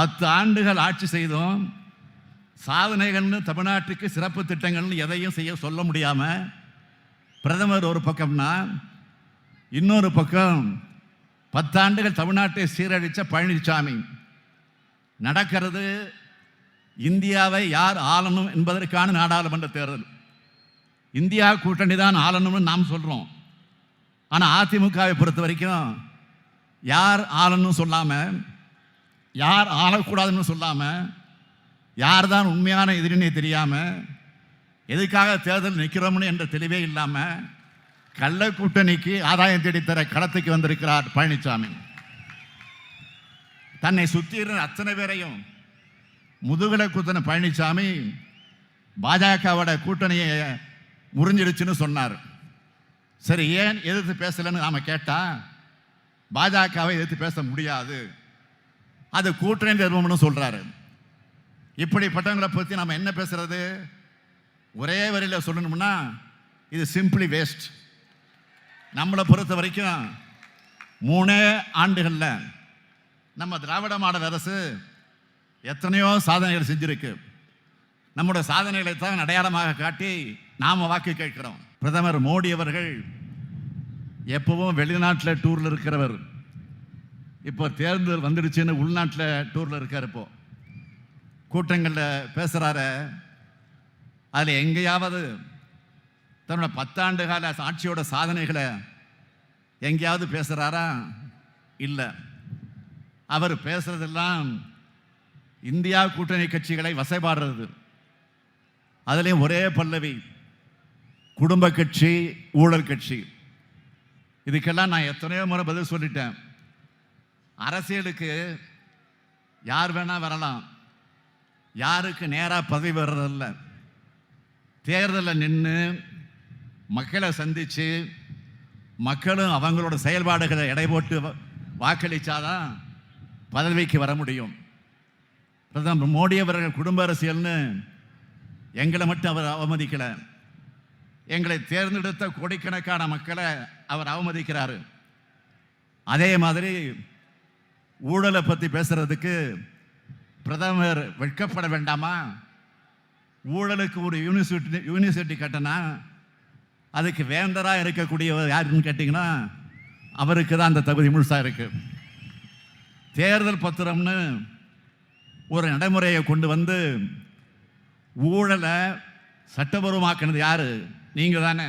பத்து ஆண்டுகள் ஆட்சி செய்தோம் சாதனைகள்னு தமிழ்நாட்டுக்கு சிறப்பு திட்டங்கள்னு எதையும் செய்ய சொல்ல முடியாமல் பிரதமர் ஒரு பக்கம்னா இன்னொரு பக்கம் பத்தாண்டுகள் தமிழ்நாட்டை சீரழித்த பழனிசாமி நடக்கிறது இந்தியாவை யார் ஆளணும் என்பதற்கான நாடாளுமன்ற தேர்தல். இந்தியா கூட்டணி தான் ஆளணும்னு நாம் சொல்கிறோம் ஆனால் அதிமுகவை பொறுத்த வரைக்கும் யார் ஆளணும் சொல்லாமல் யார் ஆளக்கூடாதுன்னு சொல்லாமல் யார் தான் உண்மையான எதிரினே தெரியாமல் எதுக்காக தேர்தல் நிற்கிறோம்னு என்ற தெளிவே இல்லாமல் கள்ள கூட்டணிக்கு ஆதாயம் தேடித்தர களத்துக்கு வந்திருக்கிறார் பழனிசாமி தன்னை சுற்றி அத்தனை பேரையும் முதுகலை குத்தின பழனிசாமி பாஜகவோட கூட்டணியை முறிஞ்சிடுச்சுன்னு சொன்னார். சரி ஏன் எதிர்த்து பேசலைன்னு நாம் கேட்டால் பாஜகவை எதிர்த்து பேச முடியாது. அது கூட்டணி நிறுவனம்னு சொல்கிறாரு இப்படிப்பட்டவங்களை பற்றி நம்ம என்ன பேசுறது? ஒரே வரியில் சொல்லணும்னா இது சிம்பிளி வேஸ்ட் நம்மளை பொறுத்த வரைக்கும் மூணே ஆண்டுகளில் நம்ம திராவிட மாடல் அரசு எத்தனையோ சாதனைகள் செஞ்சுருக்கு. நம்முடைய சாதனைகளை தான் அடையாளமாக காட்டி நாம் வாக்கு கேட்கிறோம். பிரதமர் மோடி அவர்கள் எப்பவும் வெளிநாட்டில் டூரில் இருக்கிறவர். இப்போ தேர்தல் வந்துடுச்சுன்னு உள்நாட்டில் டூரில் இருக்கார் இப்போ. கூட்டங்களில் பேசுகிறாரு அதில் எங்கேயாவது தன்னோட பத்தாண்டு கால ஆட்சியோட சாதனைகளை எங்கேயாவது பேசுகிறாரா இல்லை. அவர் பேசுகிறதெல்லாம் இந்தியா கூட்டணி கட்சிகளை வசைபாடுறது. அதுலேயும் ஒரே பல்லவி. குடும்ப கட்சி ஊழல் கட்சி. இதுக்கெல்லாம் நான் எத்தனையோ முறை பதில் சொல்லிட்டேன். அரசியலுக்கு யார் வேணால் வரலாம். யாருக்கு நேராக பதவி வர்றதில்ல. தேர்தலில் நின்று மக்களை சந்தித்து மக்களும் அவங்களோட செயல்பாடுகளை எடை போட்டு வ- பதவிக்கு வர முடியும். பிரதமர் மோடி அவர்கள் குடும்ப அரசியல்னு எங்களை மட்டும் அவர் அவமதிக்கலை. எங்களை தேர்ந்தெடுத்த கோடிக்கணக்கான மக்களை அவர் அவமதிக்கிறார். அதே மாதிரி ஊழலை பற்றி பேசுறதுக்கு பிரதமர் வெட்கப்பட வேண்டாமா? ஊழலுக்கு ஒரு யூனிவர்சிட்டி யூனிவர்சிட்டி கட்டினா அதுக்கு வேந்தராக இருக்கக்கூடியவர் யாருன்னு கேட்டிங்கன்னா அவருக்கு தான் அந்த தகுதி முழுசாக இருக்குது தேர்தல் பத்திரம்னு ஒரு நடைமுறையை கொண்டு வந்து ஊழலை சட்டபூர்வமாக்கினது யார்? நீங்கள் தானே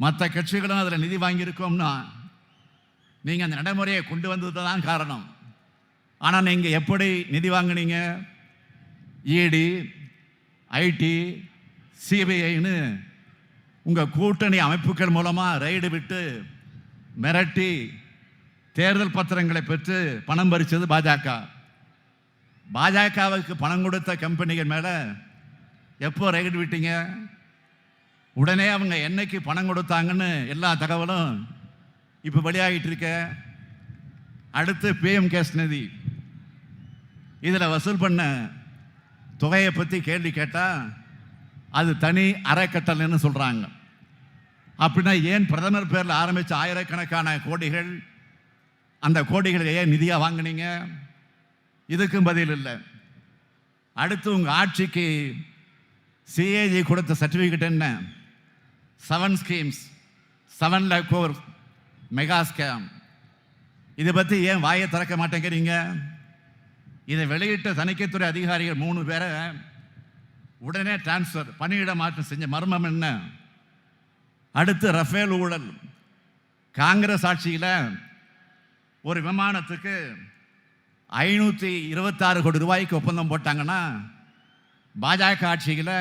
மற்ற கட்சிகளும் அதில் நிதி வாங்கியிருக்கோம்னா நீங்கள் அந்த நடைமுறையை கொண்டு வந்தது தான் காரணம். ஆனால் நீங்கள் எப்படி நிதி வாங்குனீங்க? இடி ஐடி சிபிஐன்னு உங்கள் கூட்டணி அமைப்புகள் மூலமாக ரைடு விட்டு மிரட்டி தேர்தல் பத்திரங்களை பெற்று பணம் பறித்தது பாஜக. பாஜகவுக்கு பணம் கொடுத்த கம்பெனிகள் மேலே எப்போ ரைடு விட்டீங்க? உடனே அவங்க என்னைக்கு பணம் கொடுத்தாங்கன்னு எல்லா தகவலும் இப்போ வெளியாகிட்டு இருக்க அடுத்து பிஎம் கேஸ் நிதி இதில் வசூல் பண்ண தொகையை பற்றி கேள்வி கேட்டால் அது தனி அறக்கட்டளைன்னு சொல்கிறாங்க அப்படின்னா ஏன் பிரதமர் பேரில் ஆரம்பித்த ஆயிரக்கணக்கான கோடிகள் அந்த கோடிகளை ஏன் நிதியாக வாங்குனீங்க? இதுக்கும் பதில் இல்லை. அடுத்து உங்கள் ஆட்சிக்கு சிஏஜி கொடுத்த சர்டிஃபிகேட் என்ன? Seven schemes seven lakh crore mega scam இதை பற்றி ஏன் வாயை திறக்க மாட்டேங்கிறீங்க? இதை வெளியிட்ட தணிக்கைத்துறை அதிகாரிகள் மூணு பேரை உடனே டிரான்ஸ்ஃபர் பணியிட மாற்றம் செஞ்ச மர்மம் என்ன? அடுத்து ரஃபேல் ஊழல். காங்கிரஸ் ஆட்சியில் ஒரு விமானத்துக்கு ஐநூற்றி இருபத்தாறு கோடி ரூபாய்க்கு ஒப்பந்தம் போட்டாங்கன்னா பாஜக ஆட்சியில்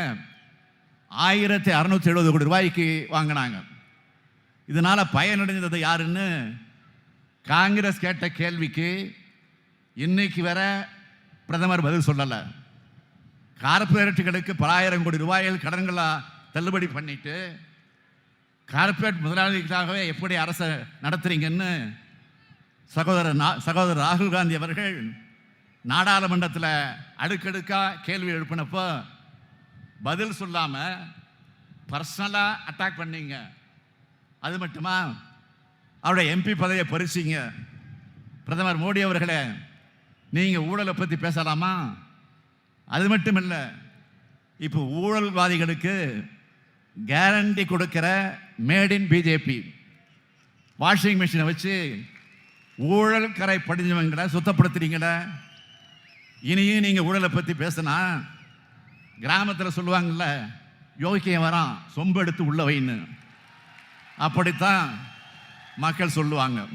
ஆயிரத்தி அறநூற்றி எழுபது கோடி ரூபாய்க்கு வாங்கினாங்க. இதனால் பயனடைந்தது யாருன்னு காங்கிரஸ் கேட்ட கேள்விக்கு இன்னைக்கு வர பிரதமர் பதில் சொல்லலை. கார்பரேட்டுகளுக்கு பலாயிரம் கோடி ரூபாய்கள் கடன்களாக தள்ளுபடி பண்ணிட்டு கார்ப்பரேட் முதலாளிகளாகவே எப்படி அரசை நடத்துறீங்கன்னு சகோதரர் நா- சகோதரர் ராகுல் காந்தி அவர்கள் நாடாளுமன்றத்தில் அடுக்கடுக்காக கேள்வி எழுப்பினப்போ பதில் சொல்லாமல் பர்சனலாக அட்டாக் பண்ணீங்க. அது மட்டுமா? அவருடைய எம்பி பதவியை பறிச்சிங்க. பிரதமர் மோடி அவர்களே நீங்கள் ஊழலை பற்றி பேசலாமா? அது மட்டும் இல்லை இப்போ ஊழல்வாதிகளுக்கு கேரண்டி கொடுக்கிற மேட் இன் பிஜேபி வாஷிங் மிஷினை வச்சு ஊழல் கரை படிஞ்சவங்களை சுத்தப்படுத்துறீங்கள? இனியும் நீங்கள் ஊழலை பற்றி பேசினா கிராமத்தில் சொல்லுவாங்கல்ல யோகியம் வரான் சொம்பு எடுத்து உள்ள வைன்னு. அப்படித்தான் மக்கள் சொல்லுவாங்க.